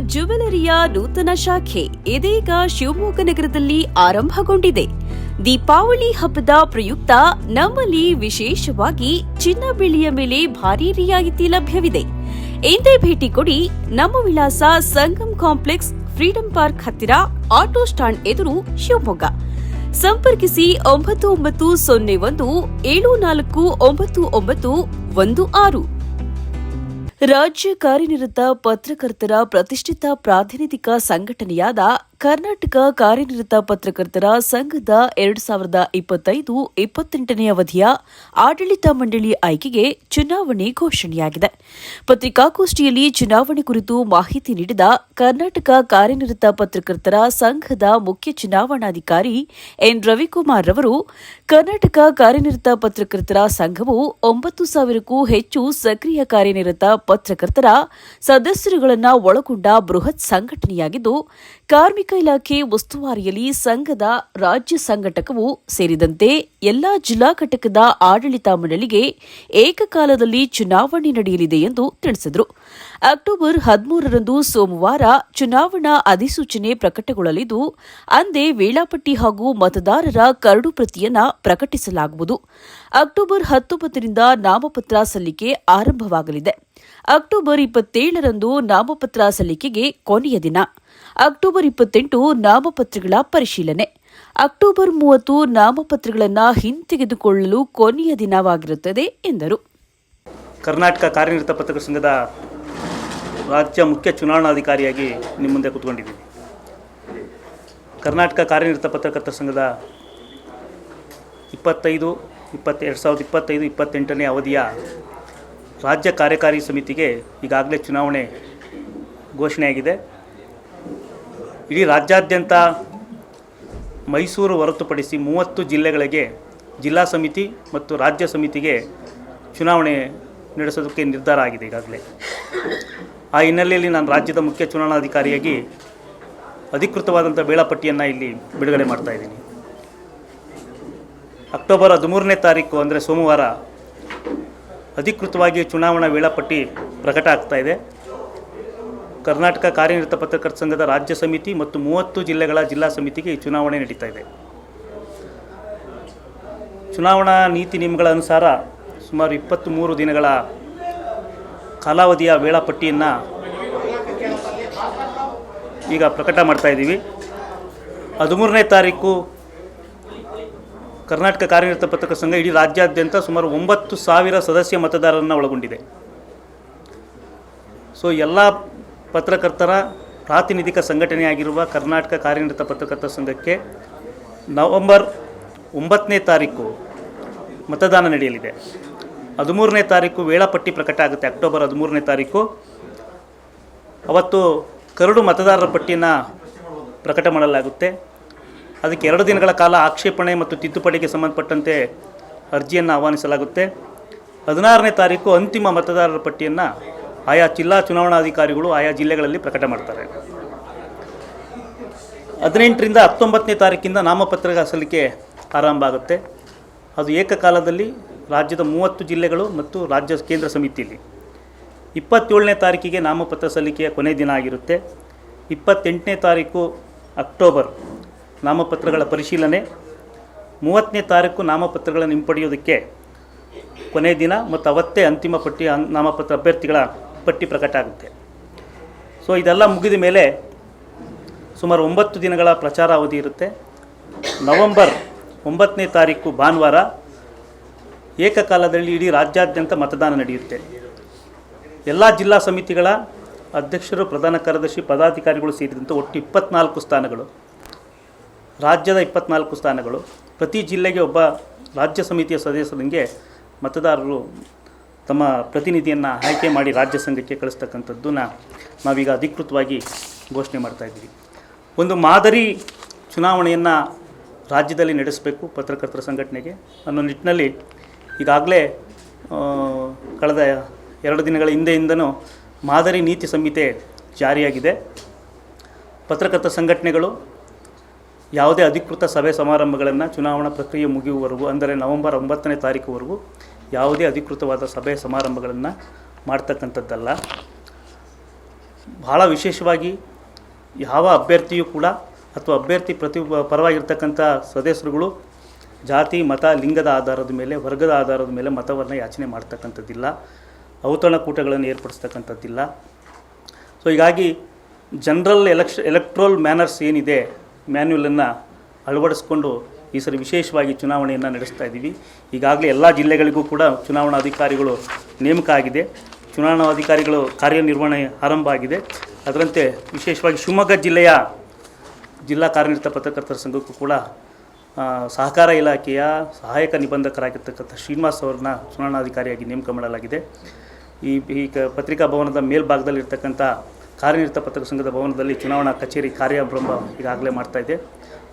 ಜುವೆಲರಿಯ ನೂತನ ಶಾಖೆ ಇದೀಗ ಶಿವಮೊಗ್ಗ ನಗರದಲ್ಲಿ ಆರಂಭಗೊಂಡಿದೆ. ದೀಪಾವಳಿ ಹಬ್ಬದ ಪ್ರಯುಕ್ತ ನಮ್ಮಲ್ಲಿ ವಿಶೇಷವಾಗಿ ಚಿನ್ನ ಬೆಳ್ಳಿಯ ಮೇಲೆ ಭಾರಿ ರಿಯಾಯಿತಿ ಲಭ್ಯವಿದೆ. ಎಂದೇ ಭೇಟಿ ಕೊಡಿ ನಮ್ಮ ವಿಳಾಸ ಸಂಗಮ್ ಕಾಂಪ್ಲೆಕ್ಸ್, ಫ್ರೀಡಂ ಪಾರ್ಕ್ ಹತ್ತಿರ, ಆಟೋ ಸ್ಟಾಂಡ್ ಎದುರು ಶಿವಮೊಗ್ಗ. ಸಂಪರ್ಕಿಸಿ ಒಂಬತ್ತು ಒಂಬತ್ತು ಸೊನ್ನೆ ಒಂದು ಏಳು ನಾಲ್ಕು ಒಂಬತ್ತು ಒಂಬತ್ತು ಒಂದು ಆರು. ರಾಜ್ಯ ಕಾರ್ಯನಿರತ ಪತ್ರಕರ್ತರ ಪ್ರತಿಷ್ಠಿತ ಪ್ರಾತಿನಿಧಿಕ ಸಂಘಟನೆಯಾದ ಕರ್ನಾಟಕ ಕಾರ್ಯನಿರತ ಪತ್ರಕರ್ತರ ಸಂಘದ ಎರಡು ಸಾವಿರದ ಇಪ್ಪತ್ತೈದು ಇಪ್ಪತ್ತೆಂಟನೇ ಅವಧಿಯ ಆಡಳಿತ ಮಂಡಳಿ ಆಯ್ಕೆಗೆ ಚುನಾವಣೆ ಘೋಷಣೆಯಾಗಿದೆ. ಪತ್ರಿಕಾಗೋಷ್ಠಿಯಲ್ಲಿ ಚುನಾವಣೆ ಕುರಿತು ಮಾಹಿತಿ ನೀಡಿದ ಕರ್ನಾಟಕ ಕಾರ್ಯನಿರತ ಪತ್ರಕರ್ತರ ಸಂಘದ ಮುಖ್ಯ ಚುನಾವಣಾಧಿಕಾರಿ ಎನ್. ರವಿಕುಮಾರ್ ಅವರು, ಕರ್ನಾಟಕ ಕಾರ್ಯನಿರತ ಪತ್ರಕರ್ತರ ಸಂಘವು ಒಂಬತ್ತು ಸಾವಿರಕ್ಕೂ ಹೆಚ್ಚು ಸಕ್ರಿಯ ಕಾರ್ಯನಿರತ ಪತ್ರಕರ್ತರ ಸದಸ್ಯರುಗಳನ್ನು ಒಳಗೊಂಡ ಬೃಹತ್ ಸಂಘಟನೆಯಾಗಿದ್ದು, ಕಾರ್ಮಿಕ ಇಲಾಖೆ ಉಸ್ತುವಾರಿಯಲ್ಲಿ ಸಂಘದ ರಾಜ್ಯ ಸಂಘಟಕವು ಸೇರಿದಂತೆ ಎಲ್ಲಾ ಜಿಲ್ಲಾ ಘಟಕದ ಆಡಳಿತ ಮಂಡಳಿಗೆ ಏಕಕಾಲದಲ್ಲಿ ಚುನಾವಣೆ ನಡೆಯಲಿದೆ ಎಂದು ತಿಳಿಸಿದರು. ಅಕ್ಟೋಬರ್ ಹದಿಮೂರರಂದು ಸೋಮವಾರ ಚುನಾವಣಾ ಅಧಿಸೂಚನೆ ಪ್ರಕಟಗೊಳ್ಳಲಿದ್ದು, ಅಂದೇ ವೇಳಾಪಟ್ಟಿ ಹಾಗೂ ಮತದಾರರ ಕರಡು ಪ್ರತಿಯನ್ನ ಪ್ರಕಟಿಸಲಾಗುವುದು. ಅಕ್ಟೋಬರ್ ಹತ್ತೊಂಬತ್ತರಿಂದ ನಾಮಪತ್ರ ಸಲ್ಲಿಕೆ ಆರಂಭವಾಗಲಿದೆ. ಅಕ್ಟೋಬರ್ ಇಪ್ಪತ್ತೇಳರಂದು ನಾಮಪತ್ರ ಸಲ್ಲಿಕೆಗೆ ಕೊನೆಯ ದಿನ. ಅಕ್ಟೋಬರ್ ಇಪ್ಪತ್ತೆಂಟು ನಾಮಪತ್ರಗಳ ಪರಿಶೀಲನೆ. ಅಕ್ಟೋಬರ್ ಮೂವತ್ತು ನಾಮಪತ್ರಗಳನ್ನು ಹಿಂತೆಗೆದುಕೊಳ್ಳಲು ಕೊನೆಯ ದಿನವಾಗಿರುತ್ತದೆ ಎಂದರು. ಕರ್ನಾಟಕ ಕಾರ್ಯನಿರತ ಪತ್ರಕರ್ತರ ಸಂಘದ ರಾಜ್ಯ ಮುಖ್ಯ ಚುನಾವಣಾಧಿಕಾರಿಯಾಗಿ ನಿಮ್ಮ ಮುಂದೆ ಕೂತ್ಕೊಂಡಿದ್ದೀನಿ. ಕರ್ನಾಟಕ ಕಾರ್ಯನಿರತ ಪತ್ರಕರ್ತರ ಸಂಘದ ಇಪ್ಪತ್ತೈದು, ಇಪ್ಪತ್ತು, ಎರಡು ಸಾವಿರದ ಇಪ್ಪತ್ತೈದು, ಇಪ್ಪತ್ತೆಂಟನೇ ಅವಧಿಯ ರಾಜ್ಯ ಕಾರ್ಯಕಾರಿ ಸಮಿತಿಗೆ ಈಗಾಗಲೇ ಚುನಾವಣೆ ಘೋಷಣೆಯಾಗಿದೆ. ಇಡೀ ರಾಜ್ಯಾದ್ಯಂತ ಮೈಸೂರು ಹೊರತುಪಡಿಸಿ ಮೂವತ್ತು ಜಿಲ್ಲೆಗಳಿಗೆ ಜಿಲ್ಲಾ ಸಮಿತಿ ಮತ್ತು ರಾಜ್ಯ ಸಮಿತಿಗೆ ಚುನಾವಣೆ ನಡೆಸೋದಕ್ಕೆ ನಿರ್ಧಾರ ಆಗಿದೆ ಈಗಾಗಲೇ. ಆ ಹಿನ್ನೆಲೆಯಲ್ಲಿ ನಾನು ರಾಜ್ಯದ ಮುಖ್ಯ ಚುನಾವಣಾಧಿಕಾರಿಯಾಗಿ ಅಧಿಕೃತವಾದಂಥ ವೇಳಾಪಟ್ಟಿಯನ್ನು ಇಲ್ಲಿ ಬಿಡುಗಡೆ ಮಾಡ್ತಾ ಇದ್ದೀನಿ. ಅಕ್ಟೋಬರ್ ಹದಿಮೂರನೇ ತಾರೀಕು ಅಂದರೆ ಸೋಮವಾರ ಅಧಿಕೃತವಾಗಿ ಚುನಾವಣಾ ವೇಳಾಪಟ್ಟಿ ಪ್ರಕಟ ಆಗ್ತಾ ಇದೆ. ಕರ್ನಾಟಕ ಕಾರ್ಯನಿರತ ಪತ್ರಕರ್ತ ಸಂಘದ ರಾಜ್ಯ ಸಮಿತಿ ಮತ್ತು ಮೂವತ್ತು ಜಿಲ್ಲೆಗಳ ಜಿಲ್ಲಾ ಸಮಿತಿಗೆ ಈ ಚುನಾವಣೆ ನಡೀತಾ ಇದೆ. ಚುನಾವಣಾ ನೀತಿ ನಿಯಮಗಳ ಅನುಸಾರ ಸುಮಾರು ಇಪ್ಪತ್ತ್ಮೂರು ದಿನಗಳ ಕಾಲಾವಧಿಯ ವೇಳಾಪಟ್ಟಿಯನ್ನು ಈಗ ಪ್ರಕಟ ಮಾಡ್ತಾ ಇದ್ದೀವಿ. ಹದಿಮೂರನೇ ತಾರೀಕು ಕರ್ನಾಟಕ ಕಾರ್ಯನಿರತ ಪತ್ರಕರ್ತರ ಸಂಘ ಇಡೀ ರಾಜ್ಯಾದ್ಯಂತ ಸುಮಾರು ಒಂಬತ್ತು ಸಾವಿರ ಸದಸ್ಯ ಮತದಾರರನ್ನು ಒಳಗೊಂಡಿದೆ. ಸೊ ಎಲ್ಲ ಪತ್ರಕರ್ತರ ಪ್ರಾತಿನಿಧಿಕ ಸಂಘಟನೆಯಾಗಿರುವ ಕರ್ನಾಟಕ ಕಾರ್ಯನಿರತ ಪತ್ರಕರ್ತರ ಸಂಘಕ್ಕೆ ನವೆಂಬರ್ ಒಂಬತ್ತನೇ ತಾರೀಕು ಮತದಾನ ನಡೆಯಲಿದೆ. ಹದಿಮೂರನೇ ತಾರೀಕು ವೇಳಾಪಟ್ಟಿ ಪ್ರಕಟ ಆಗುತ್ತೆ, ಅಕ್ಟೋಬರ್ ಹದಿಮೂರನೇ ತಾರೀಕು. ಅವತ್ತು ಕರಡು ಮತದಾರರ ಪಟ್ಟಿಯನ್ನ ಪ್ರಕಟ ಮಾಡಲಾಗುತ್ತೆ. ಅದಕ್ಕೆ ಎರಡು ದಿನಗಳ ಕಾಲ ಆಕ್ಷೇಪಣೆ ಮತ್ತು ತಿದ್ದುಪಡಿಗೆ ಸಂಬಂಧಪಟ್ಟಂತೆ ಅರ್ಜಿಯನ್ನು ಆಹ್ವಾನಿಸಲಾಗುತ್ತೆ. ಹದಿನಾರನೇ ತಾರೀಕು ಅಂತಿಮ ಮತದಾರರ ಪಟ್ಟಿಯನ್ನು ಆಯಾ ಜಿಲ್ಲಾ ಚುನಾವಣಾಧಿಕಾರಿಗಳು ಆಯಾ ಜಿಲ್ಲೆಗಳಲ್ಲಿ ಪ್ರಕಟ ಮಾಡ್ತಾರೆ. ಹದಿನೆಂಟರಿಂದ ಹತ್ತೊಂಬತ್ತನೇ ತಾರೀಕಿಂದ ನಾಮಪತ್ರ ಸಲ್ಲಿಕೆ ಆರಂಭ ಆಗುತ್ತೆ. ಅದು ಏಕಕಾಲದಲ್ಲಿ ರಾಜ್ಯದ ಮೂವತ್ತು ಜಿಲ್ಲೆಗಳು ಮತ್ತು ರಾಜ್ಯ ಕೇಂದ್ರ ಸಮಿತಿಯಲ್ಲಿ. ಇಪ್ಪತ್ತೇಳನೇ ತಾರೀಕಿಗೆ ನಾಮಪತ್ರ ಸಲ್ಲಿಕೆಯ ಕೊನೆ ದಿನ ಆಗಿರುತ್ತೆ. ಇಪ್ಪತ್ತೆಂಟನೇ ತಾರೀಕು ಅಕ್ಟೋಬರ್, ನಾಮಪತ್ರಗಳ ಪರಿಶೀಲನೆ. ಮೂವತ್ತನೇ ತಾರೀಕು ನಾಮಪತ್ರಗಳನ್ನು ಹಿಂಪಡೆಯೋದಕ್ಕೆ ಕೊನೆ ದಿನ ಮತ್ತು ಅವತ್ತೇ ಅಂತಿಮ ಪಟ್ಟಿ ನಾಮಪತ್ರ ಅಭ್ಯರ್ಥಿಗಳ ಪಟ್ಟಿ ಪ್ರಕಟ ಆಗುತ್ತೆ. ಸೊ ಇದೆಲ್ಲ ಮುಗಿದ ಮೇಲೆ ಸುಮಾರು ಒಂಬತ್ತು ದಿನಗಳ ಪ್ರಚಾರ ಅವಧಿ ಇರುತ್ತೆ. ನವೆಂಬರ್ ಒಂಬತ್ತನೇ ತಾರೀಕು ಭಾನುವಾರ ಏಕಕಾಲದಲ್ಲಿ ಇಡೀ ರಾಜ್ಯಾದ್ಯಂತ ಮತದಾನ ನಡೆಯುತ್ತೆ. ಎಲ್ಲ ಜಿಲ್ಲಾ ಸಮಿತಿಗಳ ಅಧ್ಯಕ್ಷರು, ಪ್ರಧಾನ ಕಾರ್ಯದರ್ಶಿ, ಪದಾಧಿಕಾರಿಗಳು ಸೇರಿದಂತೆ ಒಟ್ಟು ಇಪ್ಪತ್ನಾಲ್ಕು ಸ್ಥಾನಗಳು. ರಾಜ್ಯದ ಇಪ್ಪತ್ನಾಲ್ಕು ಸ್ಥಾನಗಳು. ಪ್ರತಿ ಜಿಲ್ಲೆಗೆ ಒಬ್ಬ ರಾಜ್ಯ ಸಮಿತಿಯ ಸದಸ್ಯರಿಗೆ ಮತದಾರರು ತಮ್ಮ ಪ್ರತಿನಿಧಿಯನ್ನು ಆಯ್ಕೆ ಮಾಡಿ ರಾಜ್ಯ ಸಂಘಕ್ಕೆ ಕಳಿಸ್ತಕ್ಕಂಥದ್ದನ್ನು ನಾವೀಗ ಅಧಿಕೃತವಾಗಿ ಘೋಷಣೆ ಮಾಡ್ತಾ ಇದ್ದೀವಿ. ಒಂದು ಮಾದರಿ ಚುನಾವಣೆಯನ್ನು ರಾಜ್ಯದಲ್ಲಿ ನಡೆಸಬೇಕು ಪತ್ರಕರ್ತರ ಸಂಘಟನೆಗೆ ಅನ್ನೋ ನಿಟ್ಟಿನಲ್ಲಿ ಈಗಾಗಲೇ ಕಳೆದ ಎರಡು ದಿನಗಳ ಹಿಂದೆಯಿಂದನೂ ಮಾದರಿ ನೀತಿ ಸಂಹಿತೆ ಜಾರಿಯಾಗಿದೆ. ಪತ್ರಕರ್ತ ಸಂಘಟನೆಗಳು ಯಾವುದೇ ಅಧಿಕೃತ ಸಭೆ ಸಮಾರಂಭಗಳನ್ನು ಚುನಾವಣಾ ಪ್ರಕ್ರಿಯೆ ಮುಗಿಯುವವರೆಗೂ, ಅಂದರೆ ನವೆಂಬರ್ ಒಂಬತ್ತನೇ ತಾರೀಕುವರೆಗೂ ಯಾವುದೇ ಅಧಿಕೃತವಾದ ಸಭೆ ಸಮಾರಂಭಗಳನ್ನು ಮಾಡ್ತಕ್ಕಂಥದ್ದಲ್ಲ. ಭಾಳ ವಿಶೇಷವಾಗಿ ಯಾವ ಅಭ್ಯರ್ಥಿಯೂ ಕೂಡ ಅಥವಾ ಅಭ್ಯರ್ಥಿ ಪ್ರತಿ ಪರವಾಗಿರ್ತಕ್ಕಂಥ ಸದಸ್ಯರುಗಳು ಜಾತಿ, ಮತ, ಲಿಂಗದ ಆಧಾರದ ಮೇಲೆ, ವರ್ಗದ ಆಧಾರದ ಮೇಲೆ ಮತವನ್ನು ಯಾಚನೆ ಮಾಡ್ತಕ್ಕಂಥದ್ದಿಲ್ಲ. ಔತಣಕೂಟಗಳನ್ನು ಏರ್ಪಡಿಸ್ತಕ್ಕಂಥದ್ದಿಲ್ಲ. ಸೊ ಹೀಗಾಗಿ ಜನರಲ್ ಎಲೆಕ್ಷ, ಎಲೆಕ್ಟ್ರೋಲ್ ಮ್ಯಾನರ್ಸ್ ಏನಿದೆ ಮ್ಯಾನ್ಯುಲನ್ನು ಅಳವಡಿಸ್ಕೊಂಡು ಈ ಸರಿ ವಿಶೇಷವಾಗಿ ಚುನಾವಣೆಯನ್ನು ನಡೆಸ್ತಾ ಇದ್ದೀವಿ. ಈಗಾಗಲೇ ಎಲ್ಲ ಜಿಲ್ಲೆಗಳಿಗೂ ಕೂಡ ಚುನಾವಣಾ ಅಧಿಕಾರಿಗಳು ನೇಮಕ ಆಗಿದೆ ಚುನಾವಣಾ ಅಧಿಕಾರಿಗಳು ಕಾರ್ಯನಿರ್ವಹಣೆ ಆರಂಭ ಆಗಿದೆ. ಅದರಂತೆ ವಿಶೇಷವಾಗಿ ಶಿವಮೊಗ್ಗ ಜಿಲ್ಲೆಯ ಜಿಲ್ಲಾ ಕಾರ್ಯನಿರತ ಪತ್ರಕರ್ತರ ಸಂಘಕ್ಕೂ ಕೂಡ ಸಹಕಾರ ಇಲಾಖೆಯ ಸಹಾಯಕ ನಿಬಂಧಕರಾಗಿರ್ತಕ್ಕಂಥ ಶ್ರೀನಿವಾಸ್ ಅವರನ್ನ ಚುನಾವಣಾಧಿಕಾರಿಯಾಗಿ ನೇಮಕ ಮಾಡಲಾಗಿದೆ. ಈ ಈ ಪತ್ರಿಕಾ ಭವನದ ಮೇಲ್ಭಾಗದಲ್ಲಿರ್ತಕ್ಕಂಥ ಕಾರ್ಯನಿರತ ಪತ್ರಕ ಸಂಘದ ಭವನದಲ್ಲಿ ಚುನಾವಣಾ ಕಚೇರಿ ಕಾರ್ಯಾರಂಭ ಈಗಾಗಲೇ ಮಾಡ್ತಾ ಇದೆ.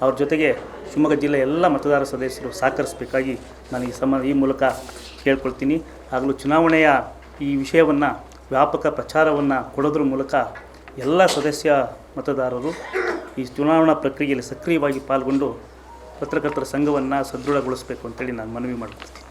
ಅವ್ರ ಜೊತೆಗೆ ಶಿವಮೊಗ್ಗ ಜಿಲ್ಲೆ ಎಲ್ಲ ಮತದಾರ ಸದಸ್ಯರು ಸಹಕರಿಸಬೇಕಾಗಿ ನಾನು ಈ ಸಮ, ಈ ಮೂಲಕ ಕೇಳ್ಕೊಳ್ತೀನಿ. ಆಗಲೂ ಚುನಾವಣೆಯ ಈ ವಿಷಯವನ್ನು, ವ್ಯಾಪಕ ಪ್ರಚಾರವನ್ನು ಕೊಡೋದ್ರ ಮೂಲಕ ಎಲ್ಲ ಸದಸ್ಯ ಮತದಾರರು ಈ ಚುನಾವಣಾ ಪ್ರಕ್ರಿಯೆಯಲ್ಲಿ ಸಕ್ರಿಯವಾಗಿ ಪಾಲ್ಗೊಂಡು ಪತ್ರಕರ್ತರ ಸಂಘವನ್ನು ಸದೃಢಗೊಳಿಸಬೇಕು ಅಂತೇಳಿ ನಾನು ಮನವಿ ಮಾಡ್ಕೊಳ್ತೀನಿ.